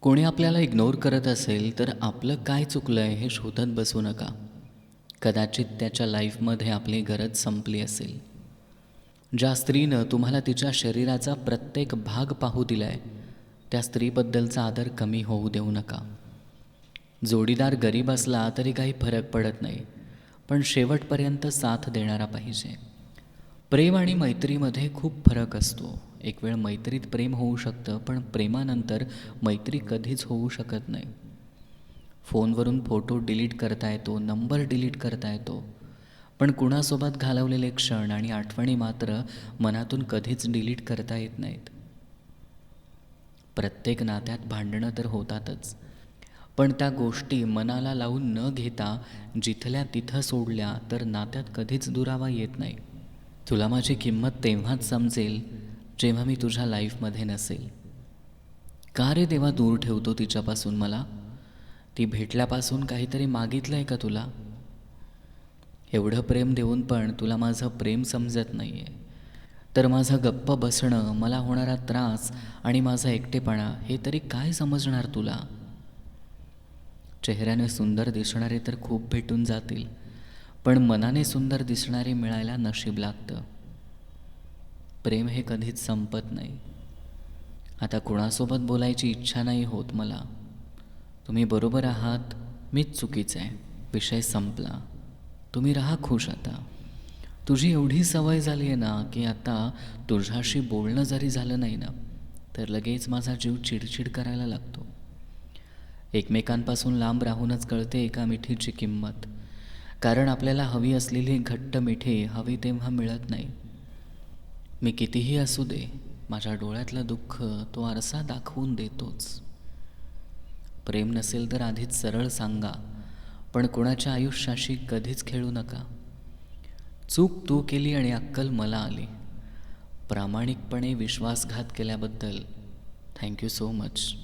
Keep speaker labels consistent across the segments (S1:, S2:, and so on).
S1: कोणी आपल्याला इग्नोर करत असेल तर आपलं काय चुकलं आहे हे शोधत बसू नका. कदाचित त्याच्या लाईफमध्ये आपली गरज संपली असेल. ज्या स्त्रीनं तुम्हाला तिच्या शरीराचा प्रत्येक भाग पाहू दिलाय त्या स्त्रीबद्दलचा आदर कमी होऊ देऊ नका. जोडीदार गरीब असला तरी काही फरक पडत नाही पण शेवटपर्यंत साथ देणारा पाहिजे. प्रेम आणि मैत्रीमध्ये खूप फरक असतो. एक वेळ मैत्रीत प्रेम होऊ शकतं पण प्रेमानंतर मैत्री कधीच होऊ शकत नाही. फोनवरून फोटो डिलीट करता येतो नंबर डिलीट करता येतो. पण कुणासोबत घालवलेले क्षण आणि आठवणी मात्र मनातून कधीच डिलीट करता येत नाहीत. प्रत्येक नात्यात भांडणं तर होतातच. पण त्या गोष्टी मनाला लावून न घेता जिथल्या तिथं सोडल्या तर नात्यात कधीच दुरावा येत नाही. तुला माझी किंमत तेव्हाच समजेल जेव्हा मी तुझ्या लाईफमध्ये नसेल का रे देवा दूर ठेवतो तिच्यापासून मला? ती भेटल्यापासून काहीतरी मागितलं आहे का तुला? एवढं प्रेम देऊन पण तुला माझं प्रेम समजत नाही आहे तर माझं गप्प बसणं मला होणारा त्रास आणि माझा एकटेपणा हे तरी काय समजणार तुला? चेहऱ्याने सुंदर दिसणारे तर खूप भेटून जातील पण मनाने सुंदर दिसणारे मिळायला नशीब लागतं. प्रेम हे कधीच संपत नाही. आता कुणासोबत बोलायची इच्छा नाही होत मला. तुम्ही बरोबर आहात मीच चुकीचं आहे विषय संपला. तुम्ही राहा खुश आता. तुझी एवढी सवय झाली आहे ना की आता तुझ्याशी बोलणं जरी झालं नाही ना तर लगेच माझा जीव चिडचिड करायला लागतो. एकमेकांपासून लांब राहूनच कळते एका मिठीची किंमत. कारण आपल्याला हवी असलेली घट्ट मिठी हवी तेव्हा मिळत नाही. मी कितीही असू दे माझ्या डोळ्यातलं दुःख तो आरसा दाखवून देतोच. प्रेम नसेल तर आधीच सरळ सांगा पण कोणाच्या आयुष्याशी कधीच खेळू नका. चूक तू केली आणि अक्कल मला आली. प्रामाणिकपणे विश्वासघात केल्याबद्दल थँक्यू सो मच.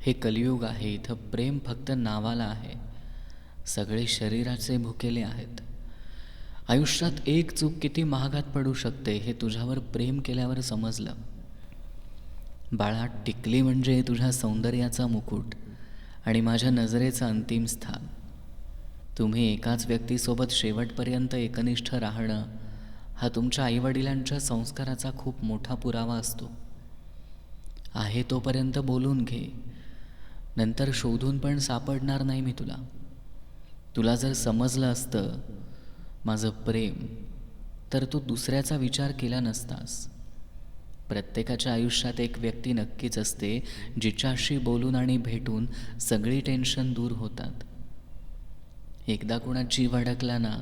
S1: हे कलियुग आहे इथं प्रेम फक्त नावाला आहे. सगळे शरीराचे भुकेले आहेत. आयुष्यात एक चूक किती महागात पडू शकते हे तुझ्यावर प्रेम केल्यावर समजलं. बाळा टिकली म्हणजे तुझ्या सौंदर्याचा मुकुट आणि माझ्या नजरेचं अंतिम स्थान. तुम्ही एकाच व्यक्तीसोबत शेवटपर्यंत एकनिष्ठ राहणं हा तुमच्या आईवडिलांच्या संस्काराचा खूप मोठा पुरावा असतो. आहे तोपर्यंत बोलून घे. नंतर शोधून पण सापडणार नाही मी तुला. तुला जर समजलं असतं माझं प्रेम तर तू दुसऱ्याचा विचार केला नसतास. प्रत्येकाच्या आयुष्यात एक व्यक्ती नक्कीच असते जिच्याशी बोलून आणि भेटून सगळी टेन्शन दूर होतात. एकदा कोणात जीव अडकला ना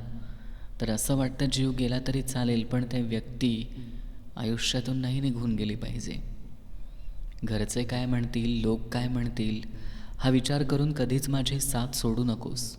S1: तर असं वाटतं जीव गेला तरी चालेल पण त्या व्यक्ती आयुष्यातून नाही निघून गेली पाहिजे. घरचे काय म्हणतील लोक काय म्हणतील हा विचार करून कधीच माझी साथ सोडू नकोस.